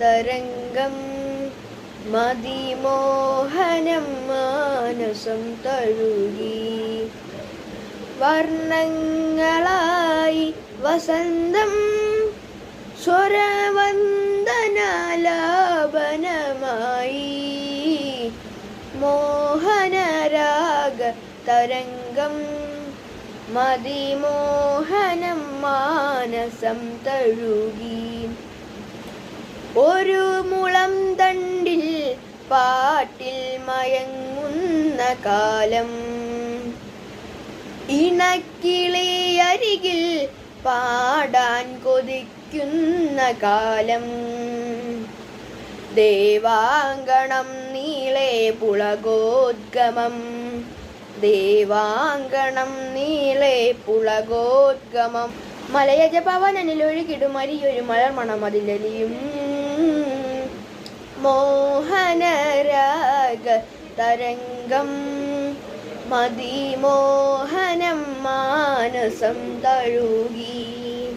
തരംഗം മതിമോഹനം മാനസം തഴുകി. വർണങ്ങളായി വസന്തം സ്വരവന്ദനാലാപനമായി. മോഹനരാഗ തരംഗം മതിമോഹനം മാനസം തഴുകി. ഒരു മുളം തണ്ടിൽ പാട്ടിൽ മയങ്ങുന്ന കാലം. ഇണക്കിളി അരികിൽ പാടാൻ കൊതിക്കുന്ന കാലം. ദേവാങ്കണം നീളെ പുളകോദ്ഗമം. ദേവാങ്കണം നീളെ പുളകോദ്ഗമം. മലയജ പവനനിലൊഴുകിടും അരിയൊരു മലർമണം അതിലലിയും. മോഹനരാഗ തരംഗം മതിമോഹനം മാനസം തഴുകി.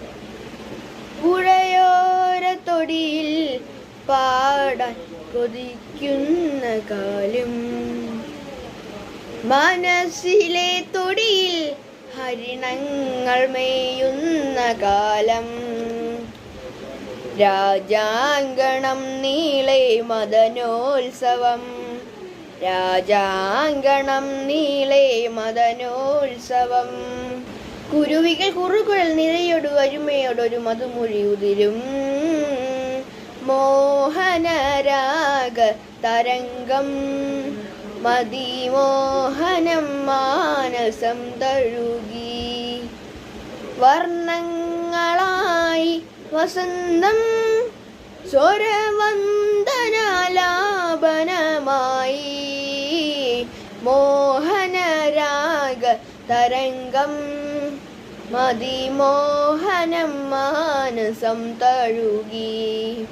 പുഴയോരത്തൊടിയിൽ പാടാൻ കൊതിക്കുന്ന കാലം. മനസ്സിലെ തൊടിയിൽ ഹരിണങ്ങൾ മേയുന്ന കാലം. രാജാങ്കണം നീളെ മദനോത്സവം. രാജാങ്കണം നീളെ മദനോത്സവം. കുരുവികൾ കുറുകുഴൽ നിരയോട് വരുമയോടൊരു മധുമൊഴി ഉതിരും. മോഹനരാഗ തരംഗം. മതിമോഹനം മാനസം തഴുകി. വർണങ്ങളായി വസന്തം സ്വരവന്ദനാലാപനമായി. മോഹനരാഗ തരംഗം മതിമോഹനം മാനസം തഴുകി.